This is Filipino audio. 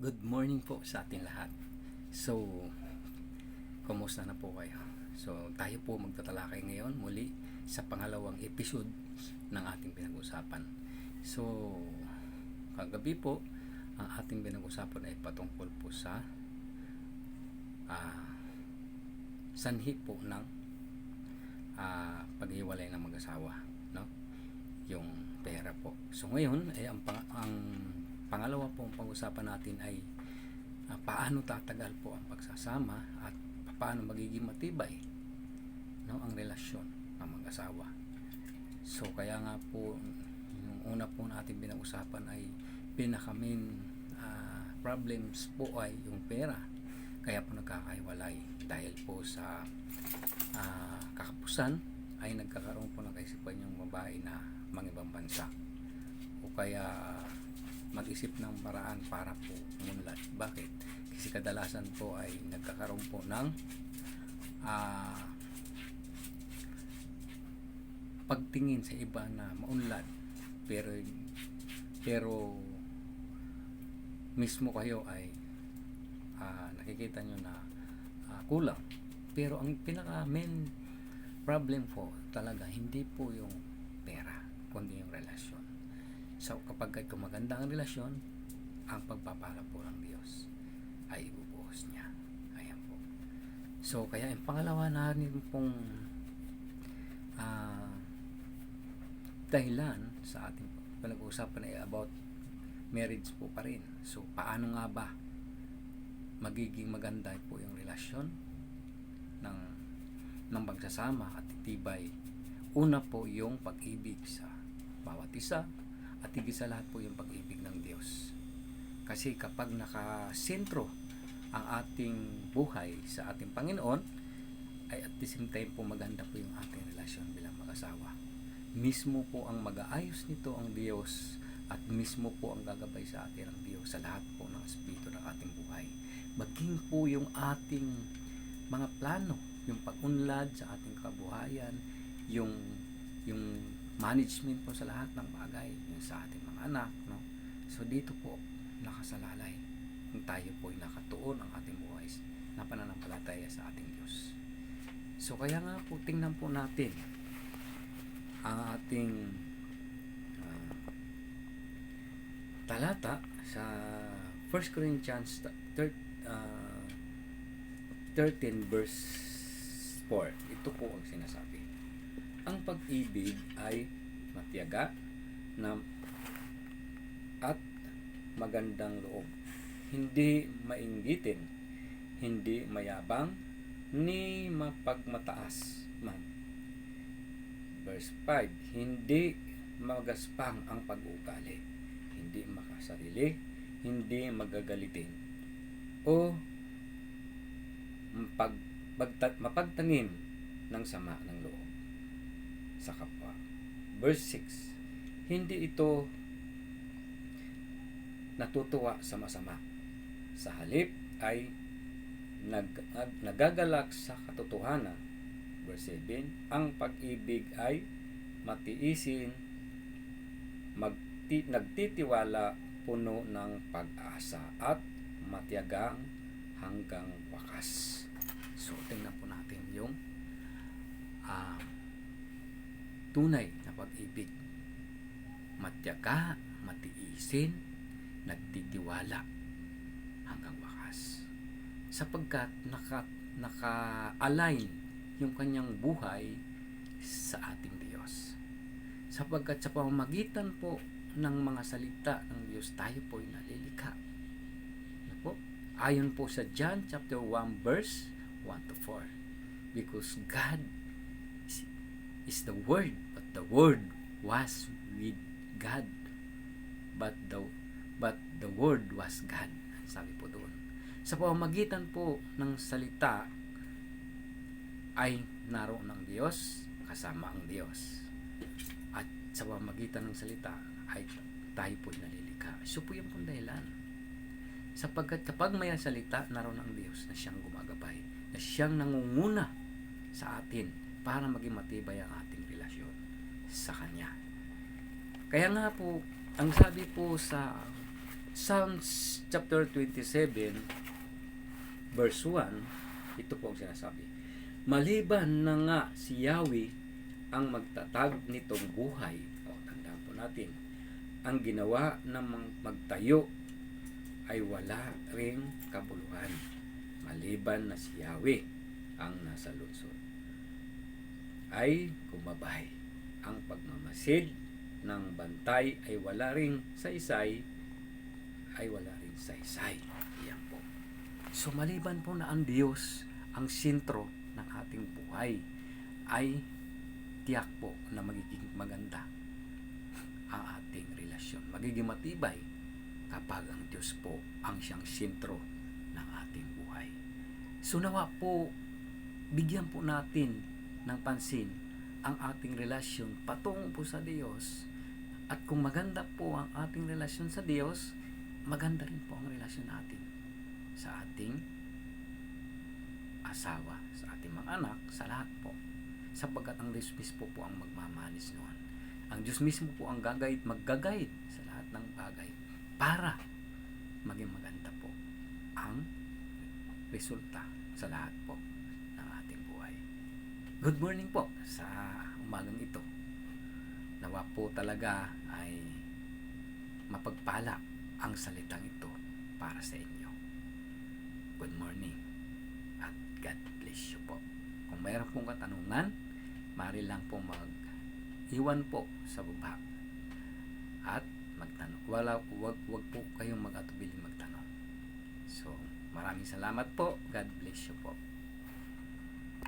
Good morning po sa ating lahat. So, kumusta na po kayo? So, tayo po magtatalakay ngayon muli sa pangalawang episode ng ating pinag-usapan. So, kagabi po, ang ating pinag-usapan ay patungkol po sa ah, sanhi po ng ah, paghiwalay ng mag-asawa. No? Yung pera po. So, ngayon, ay ang, pang- ang pangalawa pong pag-usapan natin ay ah, paano tatagal po ang pagsasama at paano magiging matibay no ang relasyon ng mag-asawa. So kaya nga po yung una po natin pinag-usapan ay pinaka main ah, problems po ay yung pera. Kaya po nagkakahiwalay dahil po sa ah, kakapusan ay nagkakaroon po ng kaisipan yung babae na mangibang bansa o kaya mag-isip ng paraan para po umunlad. Bakit? Kasi kadalasan po ay nagkakaroon po ng ah, pagtingin sa iba na maunlad pero pero mismo kayo ay ah, nakikita nyo na ah, kulang pero ang pinaka main problem po talaga hindi po yung pera kundi yung relasyon So kapag ito maganda ang relasyon, ang pagpapala po ng Diyos ay ibubuhos niya. Ayan po. So kaya yung pangalawa na rin pong ah, dahilan sa ating pinag-uusapan ay about marriage po pa rin. So paano nga ba magiging maganda po yung relasyon ng ng pagsasama at titibay. Una po yung pag-ibig sa bawat isa at higit sa lahat po yung pag-ibig ng Diyos. Kasi kapag nakasentro ang ating buhay sa ating Panginoon, ay at the same time po maganda po yung ating relasyon bilang mag-asawa. Mismo po ang mag-aayos nito ang Diyos at mismo po ang gagabay sa atin ang Diyos sa lahat po ng espiritu ng ating buhay. Maging po yung ating mga plano, yung pag-unlad sa ating kabuhayan, yung yung management po sa lahat ng bagay, yung sa ating mga anak, no? So dito po nakasalalay kung tayo po ay nakatuon ang ating buhay na pananampalataya sa ating Diyos. So kaya nga po tingnan po natin ang ating ah, talata sa 1 Corinthians thir- ah, 13 verse 4. Ito po ang sinasabi. Ang pag-ibig ay matiyaga na at magandang loob. Hindi mainggitin, hindi mayabang, ni mapagmataas man. Verse 5, hindi magaspang ang pag-uugali, hindi makasarili, hindi magagalitin, o pag, bagta- mapagtanim ng sama ng sa kapwa. Verse 6, hindi ito natutuwa sa masama. Sa halip ay nag, nag- nagagalak sa katotohanan. Verse 7, ang pag-ibig ay matiisin, magti, nagtitiwala, puno ng pag-asa at matiyagang hanggang wakas. So, tingnan po natin yung tunay na pag-ibig. Matyaga, matiisin, nagtitiwala hanggang wakas. Sapagkat naka, naka-align yung kanyang buhay sa ating Diyos. Sapagkat sa pamamagitan po ng mga salita ng Diyos, tayo po ay nalilikha. Ano po? Ayon po sa John chapter 1 verse 1 to 4. Because God is the Word, but the Word was with God. But the but the Word was God. Sabi po doon. Sa pamamagitan po ng salita ay naroon ng Diyos, kasama ang Diyos. At sa pamamagitan ng salita ay tayo po'y nalilikha. So po yung pong dahilan. Sapagkat kapag may salita, naroon ang Diyos na siyang gumagabay, na siyang nangunguna sa atin para maging matibay ang ating relasyon sa Kanya. Kaya nga po, ang sabi po sa Psalms chapter 27 verse 1, ito po ang sinasabi. Maliban na nga si Yahweh ang magtatag nitong buhay. O, tandaan po natin. Ang ginawa ng magtayo ay wala ring kabuluhan. Maliban na si Yahweh ang nasa lungsod. Ay gumabay. Ang pagmamasid ng bantay ay wala ring saysay ay wala ring saysay. Iyan po. So maliban po na ang Diyos ang sentro ng ating buhay ay tiyak po na magiging maganda ang ating relasyon. Magiging matibay kapag ang Diyos po ang siyang sentro ng ating buhay. So nawa po, bigyan po natin ng pansin ang ating relasyon patungo po sa Diyos. At kung maganda po ang ating relasyon sa Diyos, maganda rin po ang relasyon natin sa ating asawa, sa ating mga anak, sa lahat po. Sapagkat ang Diyos mismo po ang magmamanis noon. Ang Diyos mismo po ang gagayid, maggagayid sa lahat ng bagay para maging maganda po ang resulta sa lahat po. Good morning po sa umagang ito. Nawa po talaga ay mapagpala ang salitang ito para sa inyo. Good morning at God bless you po. Kung mayroon pong katanungan, mari lang po mag iwan po sa baba at magtanong. Wala, wag, wag po kayong mag-atubili magtanong. So, maraming salamat po. God bless you po.